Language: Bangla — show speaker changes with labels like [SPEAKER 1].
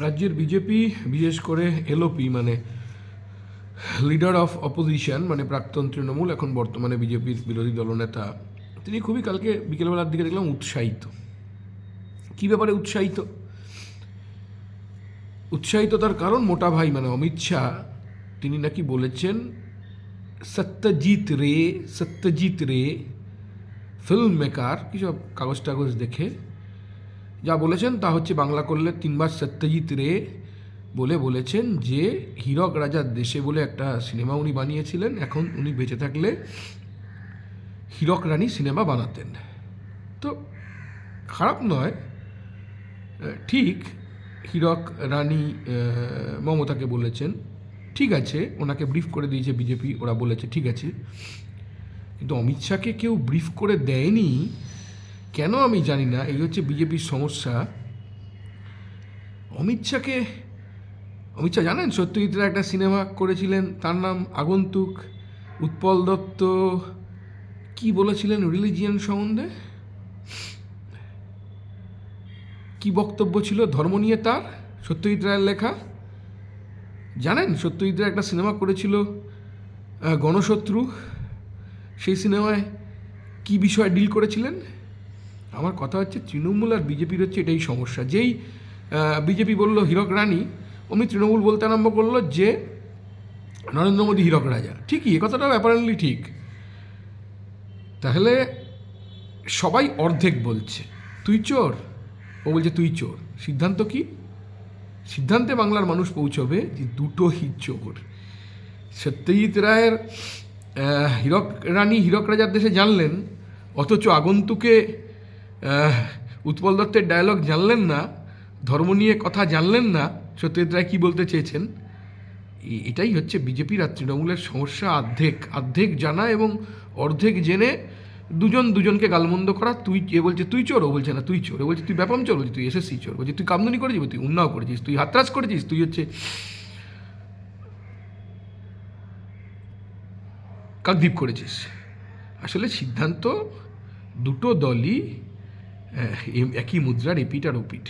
[SPEAKER 1] রাজ্যের বিজেপি বিশেষ করে এলওপি মানে লিডার অফ অপোজিশন মানে প্রাক্তন তৃণমূল, এখন বর্তমানে বিজেপির বিরোধী দলনেতা। তিনি খুবই কালকে বিকেলবেলার দিকে দেখলাম উৎসাহিত। কী ব্যাপারে উৎসাহিত? উৎসাহিত তার কারণ মোটা ভাই মানে অমিত শাহ, তিনি নাকি বলেছেন, সত্যজিৎ রে সত্যজিৎ রে ফিল্ম মেকার সব কাগজ টাগজ দেখে যা বলেছেন তা হচ্ছে বাংলা করলে তিনবার সত্যজিৎ রে বলে বলেছেন যে, হীরক রাজার দেশে বলে একটা সিনেমা উনি বানিয়েছিলেন, এখন উনি বেঁচে থাকলে হীরক রানী সিনেমা বানাতেন। তো খারাপ নয় ঠিক হীরক রানী মমতাকে বলেছেন, ঠিক আছে, ওনাকে ব্রিফ করে দিয়েছে বিজেপি, ওরা বলেছে ঠিক আছে। কিন্তু অমিত শাহকে কেউ ব্রিফ করে দেয়নি কেন আমি জানি না, এই হচ্ছে বিজেপির সমস্যা। অমিত শাহকে, অমিত শাহ জানেন? সত্যজিৎরা একটা সিনেমা করেছিলেন, তার নাম আগন্তুক, উৎপল দত্ত, কি বলেছিলেন রিলিজিয়ান সম্বন্ধে? কি বক্তব্য ছিল? ধর্ম নিয়ে তার? সত্যজিৎ রায়ের লেখা? জানেন? সত্যজিৎ রায় একটা সিনেমা করেছিল গণশত্রু। সেই সিনেমায় কি বিষয়ে ডিল করেছিলেন? আমার কথা হচ্ছে তৃণমূল আর বিজেপির হচ্ছে এটাই সমস্যা। যেই বিজেপি বলল হীরক রানী অমনি তৃণমূল বলতে আরম্ভ করল যে নরেন্দ্র মোদী হীরক রাজা। ঠিকই, এ কথাটাও অ্যাপারেন্টলি ঠিক। তাহলে সবাই অর্ধেক বলছে। তুই চোর? ও বলছে, তুই চোর। সিদ্ধান্ত কি? সিদ্ধান্তে বাংলার মানুষ পৌঁছবে যে দুটোই চোর। সত্যজিৎ রায়ের হীরক রানী হীরক রাজার দেশে জানলেন, অথচ আগন্তুকে উৎপল দত্তের ডায়লগ জানলেন না, ধর্ম নিয়ে কথা জানলেন না, সত্যজিৎ রায় কী বলতে চেয়েছেন? এটাই হচ্ছে বিজেপির আর তৃণমূলের সমস্যা অর্ধেক অর্ধেক জানা এবং অর্ধেক জেনে দুজন দুজনকে গালমন্দ করা, তুই এ বলছে, তুই চোর ও বলছে, না, তুই চোর ও বলছে, তুই ব্যাপম চোর বলছে, তুই এসএসসি চোর বলছে, তুই কামদুনি করেছিস তুই উন্নাও করেছিস তুই হাতরাস করেছিস তুই হচ্ছে কাকদ্বীপ করেছিস। আসলে সিদ্ধান্ত দুটো দলই একই মুদ্রা রিপিট আর ওপিট